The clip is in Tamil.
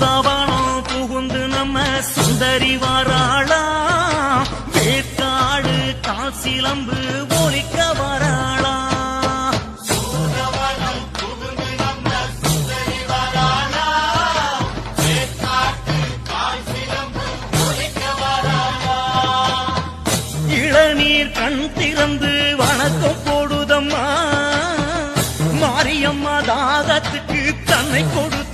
பூதாவனம் புகுந்து நம்ம சுந்தரி வாராளா. வேக்காடு காசிலம்பு ஒலிக்க வராளா. இளநீர் கண் திறந்து வணக்கம் போடுதம்மா. மாரியம்மா தாகத்துக்கு தன்னை கொடுத்த